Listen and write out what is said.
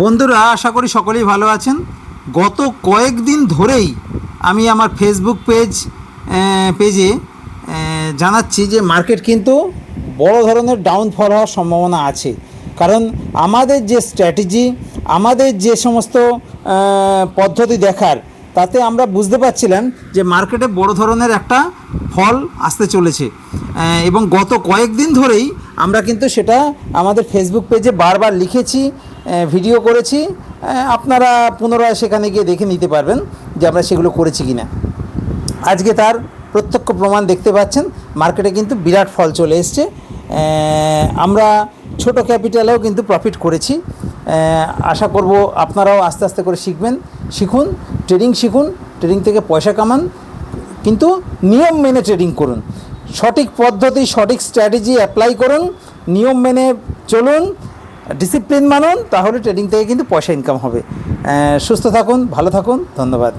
বন্ধুরা, আশা করি সকলেই ভালো আছেন। গত কয়েকদিন ধরেই আমি আমার ফেসবুক পেজ পেজে জানাচ্ছি যে মার্কেট কিন্তু বড় ধরনের ডাউনফল হওয়ার সম্ভাবনা আছে। কারণ আমাদের যে স্ট্র্যাটেজি আমাদের যে সমস্ত পদ্ধতি দেখার, তাতে আমরা বুঝতে পারছিলাম যে মার্কেটে বড় ধরনের একটা ফল আসতে চলেছে। এবং গত কয়েকদিন ধরেই আমরা কিন্তু সেটা আমাদের ফেসবুক পেজে বারবার লিখেছি। ভিডিও করেছি। আপনারা পুনরায় সেখানে গিয়ে দেখে নিতে পারবেন যে আমরা সেগুলো করেছি কি না আজকে তার প্রত্যক্ষ প্রমাণ দেখতে পাচ্ছেন। মার্কেটে কিন্তু বিরাট ফল চলে এসছে। আমরা ছোট ক্যাপিটালেও কিন্তু প্রফিট করেছি। আশা করব আপনারাও আস্তে আস্তে করে শিখবেন, শিখুন ট্রেডিং শিখুন ট্রেডিং থেকে পয়সা কামান। কিন্তু নিয়ম মেনে ট্রেডিং করুন। সঠিক পদ্ধতি, সঠিক স্ট্র্যাটেজি অ্যাপ্লাই করুন। নিয়ম মেনে চলুন। ডিসিপ্লিন মানুন তাহলে ট্রেডিং থেকে কিন্তু পয়সা ইনকাম হবে। সুস্থ থাকুন ভালো থাকুন ধন্যবাদ।